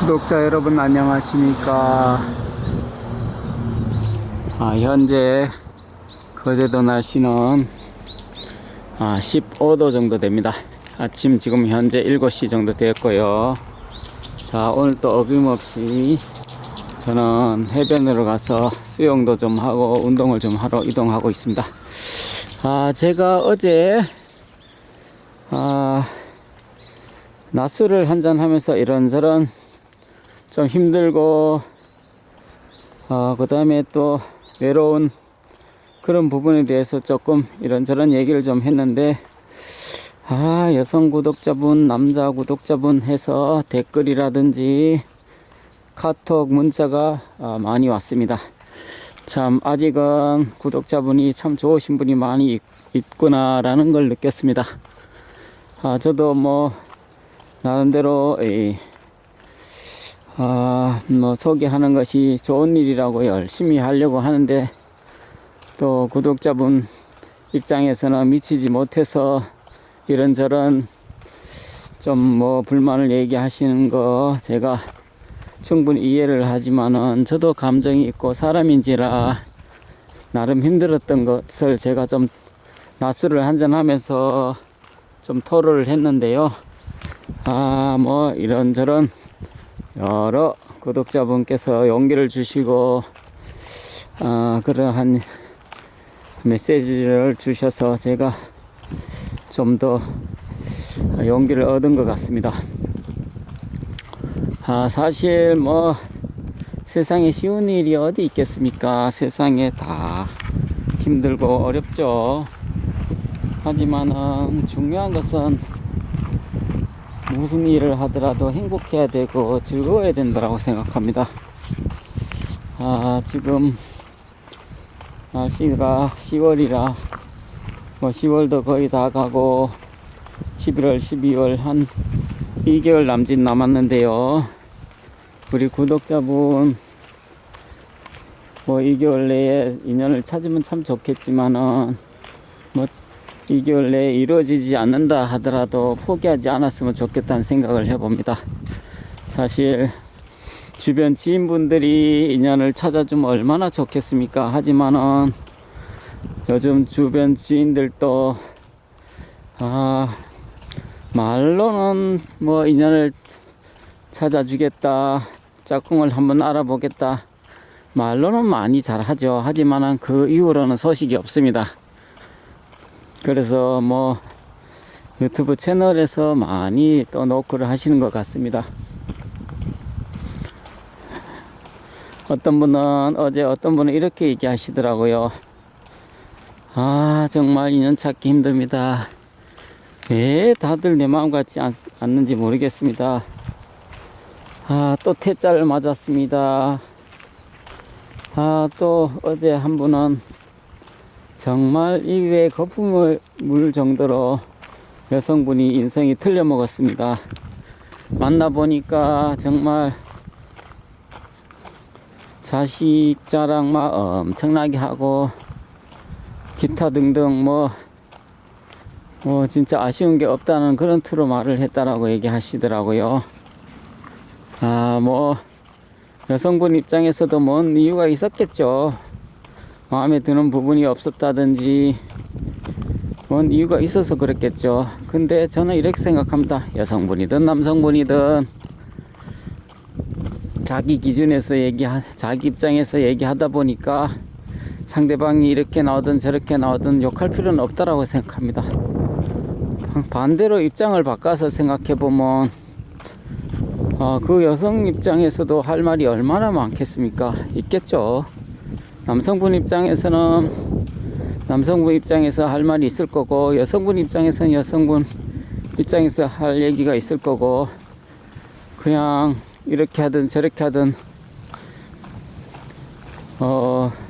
구독자 여러분 안녕하십니까? 아, 현재 거제도 날씨는 아, 15도 정도 됩니다. 아침 지금 현재 7시 정도 되었고요. 자 오늘 또 어김없이 저는 해변으로 가서 수영도 좀 하고 운동을 좀 하러 이동하고 있습니다. 아 제가 어제 아 낮술을 한잔 하면서 이런저런 좀 힘들고 어, 그 다음에 또 외로운 그런 부분에 대해서 조금 이런저런 얘기를 좀 했는데 아 여성 구독자분 남자 구독자분 해서 댓글이라든지 카톡 문자가 아, 많이 왔습니다. 참 아직은 구독자분이 참 좋으신 분이 많이 있, 있구나 라는 걸 느꼈습니다. 아 저도 뭐 나름대로 이 아, 뭐 소개하는 것이 좋은 일이라고 열심히 하려고 하는데 또 구독자분 입장에서는 미치지 못해서 이런저런 좀 뭐 불만을 얘기하시는 거 제가 충분히 이해를 하지만은 저도 감정이 있고 사람인지라 나름 힘들었던 것을 제가 좀 낮술을 한잔 하면서 좀 토로를 했는데요. 아, 뭐 이런저런 여러 구독자분께서 용기를 주시고 어, 그러한 메시지를 주셔서 제가 좀 더 용기를 얻은 것 같습니다. 아, 사실 뭐 세상에 쉬운 일이 어디 있겠습니까? 세상에 다 힘들고 어렵죠. 하지만은 중요한 것은 무슨 일을 하더라도 행복해야 되고 즐거워야 된다고 생각합니다. 아, 지금 날씨가 10월이라 뭐 10월도 거의 다 가고 11월, 12월 한 2개월 남짓 남았는데요. 우리 구독자분 뭐 2개월 내에 인연을 찾으면 참 좋겠지만은 뭐 2개월 내에 이루어지지 않는다 하더라도 포기하지 않았으면 좋겠다는 생각을 해봅니다. 사실 주변 지인분들이 인연을 찾아주면 얼마나 좋겠습니까? 하지만은 요즘 주변 지인들도 아 말로는 뭐 인연을 찾아주겠다 짝꿍을 한번 알아보겠다 말로는 많이 잘하죠 하지만은 그 이후로는 소식이 없습니다 그래서 뭐 유튜브 채널에서 많이 또 노크를 하시는 것 같습니다. 어떤 분은 어제 어떤 분은 이렇게 얘기하시더라고요. 아 정말 인연 찾기 힘듭니다. 왜 다들 내 마음 같지 않, 않는지 모르겠습니다. 아또 태자를 맞았습니다. 아 또 어제 한 분은 정말 입에 거품을 물 정도로 여성분이 인생이 틀려 먹었습니다. 만나보니까 정말 자식 자랑 막 엄청나게 하고 기타 등등 뭐, 뭐 진짜 아쉬운 게 없다는 그런 투로 말을 했다라고 얘기하시더라고요. 아, 뭐 여성분 입장에서도 뭔 이유가 있었겠죠. 마음에 드는 부분이 없었다든지 뭔 이유가 있어서 그랬겠죠. 근데 저는 이렇게 생각합니다. 여성분이든 남성분이든 자기 기준에서 얘기하, 자기 입장에서 얘기하다 보니까 상대방이 이렇게 나오든 저렇게 나오든 욕할 필요는 없다라고 생각합니다. 반대로 입장을 바꿔서 생각해 보면 어, 그 여성 입장에서도 할 말이 얼마나 많겠습니까? 있겠죠. 남성분 입장에서는 남성분 입장에서 할 말이 있을 거고 여성분 입장에서는 여성분 입장에서 할 얘기가 있을 거고 그냥 이렇게 하든 저렇게 하든 어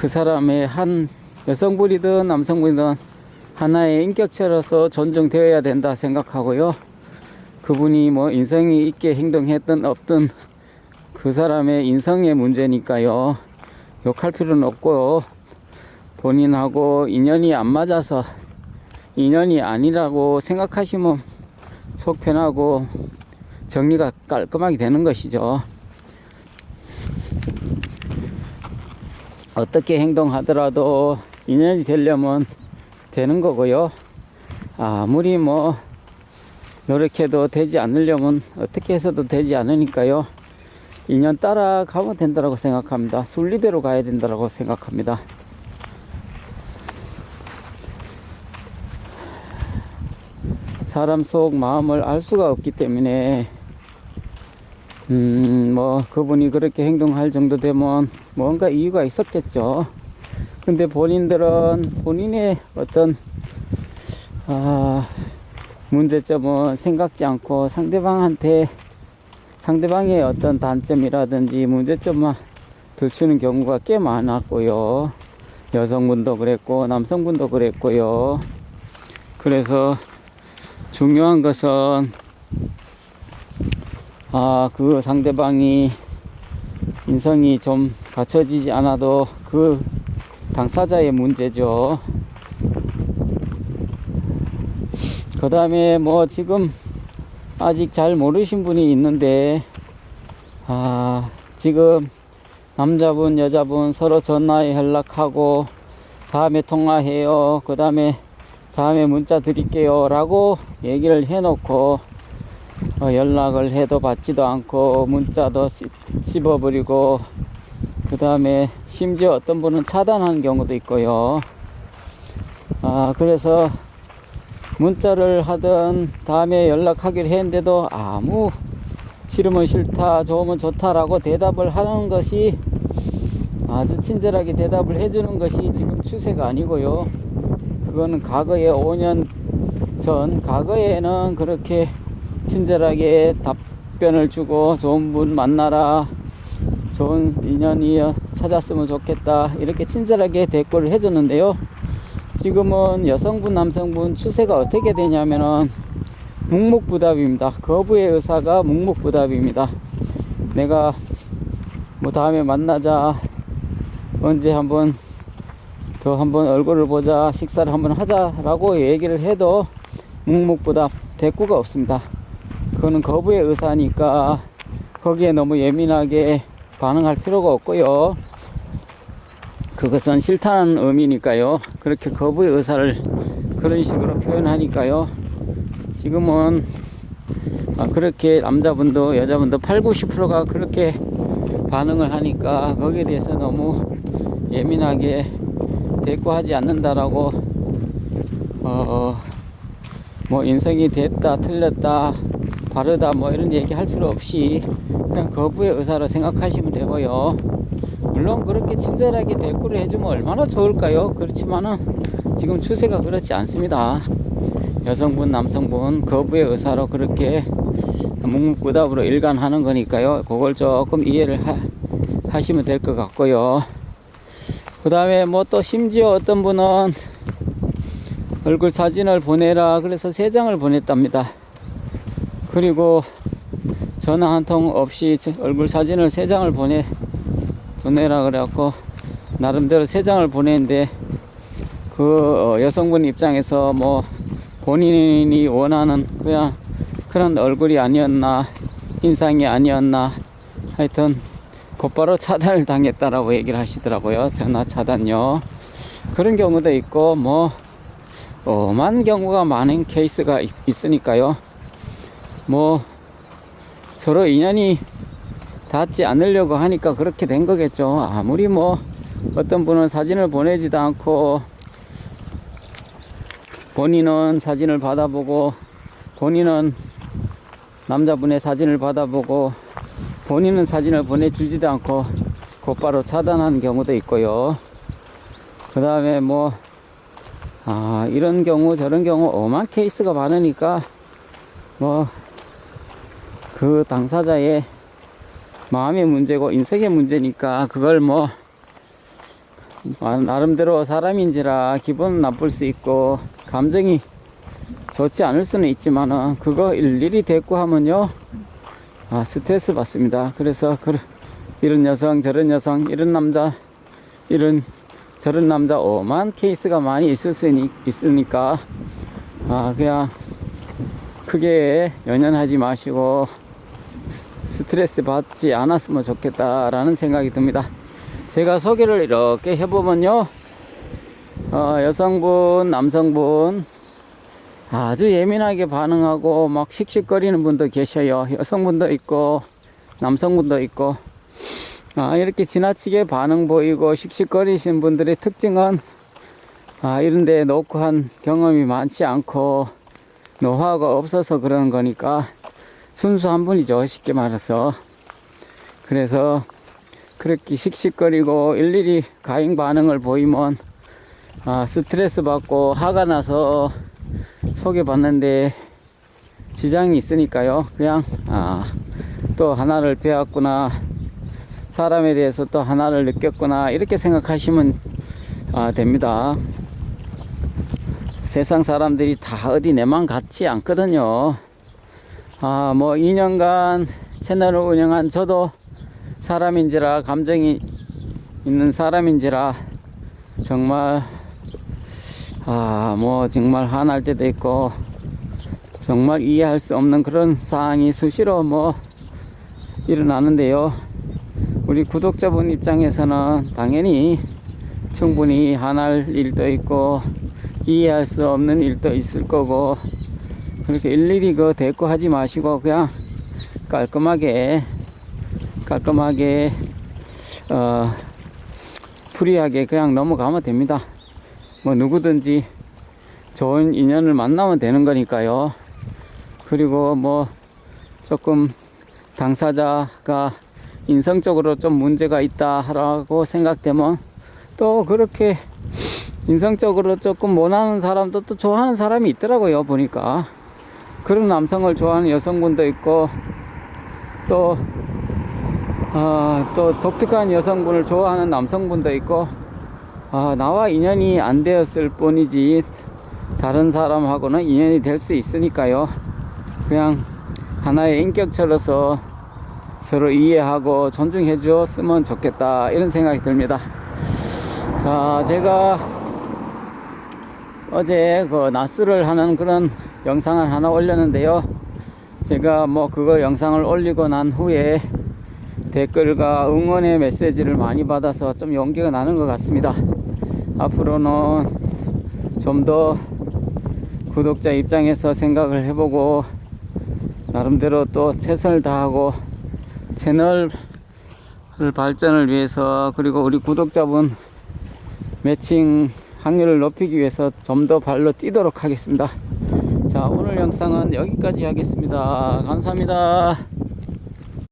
그 사람의 한 여성분이든 남성분이든 하나의 인격체로서 존중되어야 된다 생각하고요. 그분이 뭐 인성이 있게 행동했든 없든 그 사람의 인성의 문제니까요. 욕할 필요는 없고요. 본인하고 인연이 안 맞아서 인연이 아니라고 생각하시면 속 편하고 정리가 깔끔하게 되는 것이죠. 어떻게 행동하더라도 인연이 되려면 되는 거고요. 아무리 뭐 노력해도 되지 않으려면 어떻게 해서도 되지 않으니까요. 인연 따라 가면 된다고 생각합니다. 순리대로 가야 된다고 생각합니다. 사람 속 마음을 알 수가 없기 때문에 음, 뭐 그분이 그렇게 행동할 정도 되면 뭔가 이유가 있었겠죠. 근데 본인들은 본인의 어떤 아, 문제점은 생각지 않고 상대방한테 상대방의 어떤 단점이라든지 문제점만 들추는 경우가 꽤 많았고요. 여성분도 그랬고 남성분도 그랬고요. 그래서 중요한 것은 아, 그 상대방이 인성이 좀 갖춰지지 않아도 그 당사자의 문제죠. 그 다음에 뭐 지금 아직 잘 모르신 분이 있는데, 아, 지금 남자분, 여자분 서로 전화에 연락하고, 다음에 통화해요. 그 다음에, 다음에 문자 드릴게요. 라고 얘기를 해놓고, 어, 연락을 해도 받지도 않고, 문자도 씹- 씹어버리고, 그 다음에 심지어 어떤 분은 차단하는 경우도 있고요. 아, 그래서 문자를 하든 다음에 연락하기로 했는데도 아무 싫으면 싫다, 좋으면 좋다라고 대답을 하는 것이 아주 친절하게 대답을 해주는 것이 지금 추세가 아니고요. 그거는 과거에 5년 전, 과거에는 그렇게 친절하게 답변을 주고 좋은 분 만나라, 좋은 인연이 찾았으면 좋겠다, 이렇게 친절하게 대꾸를 해줬는데요. 지금은 여성분, 남성분 추세가 어떻게 되냐면은 묵묵부답입니다. 거부의 의사가 묵묵부답입니다. 내가 뭐 다음에 만나자, 언제 한번 더 한번 얼굴을 보자, 식사를 한번 하자라고 얘기를 해도 묵묵부답 대꾸가 없습니다. 그거는 거부의 의사니까 거기에 너무 예민하게 반응할 필요가 없고요. 그것은 싫다는 의미니까요. 그렇게 거부의 의사를 그런 식으로 표현하니까요. 지금은 아, 그렇게 남자분도 여자분도 8, 90%가 그렇게 반응을 하니까 거기에 대해서 너무 예민하게 대꾸하지 않는다라고 어, 뭐 인성이 됐다 틀렸다 바르다 뭐 이런 얘기 할 필요 없이 그냥 거부의 의사로 생각하시면 되고요. 물론 그렇게 친절하게 대꾸를 해주면 얼마나 좋을까요? 그렇지만은 지금 추세가 그렇지 않습니다. 여성분, 남성분 거부의 의사로 그렇게 묵묵부답으로 일관하는 거니까요. 그걸 조금 이해를 하, 하시면 될 것 같고요. 그 다음에 뭐 또 심지어 어떤 분은 얼굴 사진을 보내라 그래서 세 장을 보냈답니다. 그리고 전화 한 통 없이 얼굴 사진을 세 장을 보내 보내라 그래갖고 나름대로 세 장을 보냈는데 그 어, 여성분 입장에서 뭐 본인이 원하는 그냥 그런 얼굴이 아니었나 인상이 아니었나 하여튼 곧바로 차단을 당했다라고 얘기를 하시더라고요. 전화 차단요. 그런 경우도 있고 뭐 엄한 경우가 많은 케이스가 있, 있으니까요. 뭐 서로 인연이 닿지 않으려고 하니까 그렇게 된 거겠죠. 아무리 뭐 어떤 분은 사진을 보내지도 않고 본인은 사진을 받아보고 본인은 남자분의 사진을 받아보고 본인은 사진을 보내주지도 않고 곧바로 차단하는 경우도 있고요. 그 다음에 뭐, 아, 이런 경우 저런 경우 엄한 케이스가 많으니까 뭐, 그 당사자의 마음의 문제고 인생의 문제니까 그걸 뭐 아, 나름대로 사람인지라 기분 나쁠 수 있고 감정이 좋지 않을 수는 있지만은 그거 일일이 대꾸하면요 아, 스트레스 받습니다. 그래서 그, 이런 여성 저런 여성 이런 남자 이런 저런 남자 오만 케이스가 많이 있을 수 있, 있으니까 아 그냥 크게 연연하지 마시고 스- 스트레스 받지 않았으면 좋겠다라는 생각이 듭니다. 제가 소개를 이렇게 해보면요. 어, 여성분, 남성분 아주 예민하게 반응하고 막 씩씩거리는 분도 계셔요. 여성분도 있고 남성분도 있고 아, 이렇게 지나치게 반응 보이고 씩씩거리신 분들의 특징은 아, 이런 데 놓고 한 경험이 많지 않고 노하우가 없어서 그러는 거니까 순수한 분이죠. 쉽게 말해서. 그래서 그렇게 씩씩거리고 일일이 가행 반응을 보이면 아, 스트레스 받고 화가 나서 소개받는데 지장이 있으니까요. 그냥 아, 또 하나를 배웠구나. 사람에 대해서 또 하나를 느꼈구나. 이렇게 생각하시면 아, 됩니다. 세상 사람들이 다 어디 내만 같지 않거든요. 아, 뭐 2년간 채널을 운영한 저도 사람인지라 감정이 있는 사람인지라 정말 아, 뭐 정말 화날 때도 있고 정말 이해할 수 없는 그런 상황이 수시로 뭐 일어나는데요. 우리 구독자분 입장에서는 당연히 충분히 화날 일도 있고 이해할 수 없는 일도 있을 거고 그렇게 일일이 그 대꾸하지 마시고 그냥 깔끔하게 깔끔하게 어 프리하게 그냥 넘어가면 됩니다. 뭐 누구든지 좋은 인연을 만나면 되는 거니까요. 그리고 뭐 조금 당사자가 인성적으로 좀 문제가 있다라고 생각되면 또 그렇게 인성적으로 조금 원하는 사람도 또 좋아하는 사람이 있더라고요 보니까 그런 남성을 좋아하는 여성분도 있고 또, 아, 또 독특한 여성분을 좋아하는 남성분도 있고 아, 나와 인연이 안 되었을 뿐이지 다른 사람하고는 인연이 될 수 있으니까요. 그냥 하나의 인격체로서 서로 이해하고 존중해 주었으면 좋겠다 이런 생각이 듭니다. 자 제가 어제 그 낮술을 하는 그런 영상을 하나 올렸는데요. 제가 뭐 그거 영상을 올리고 난 후에 댓글과 응원의 메시지를 많이 받아서 좀 용기가 나는 것 같습니다. 앞으로는 좀 더 구독자 입장에서 생각을 해보고 나름대로 또 최선을 다하고 채널 발전을 위해서 그리고 우리 구독자분 매칭 확률을 높이기 위해서 좀 더 발로 뛰도록 하겠습니다. 자, 오늘 영상은 여기까지 하겠습니다. 감사합니다.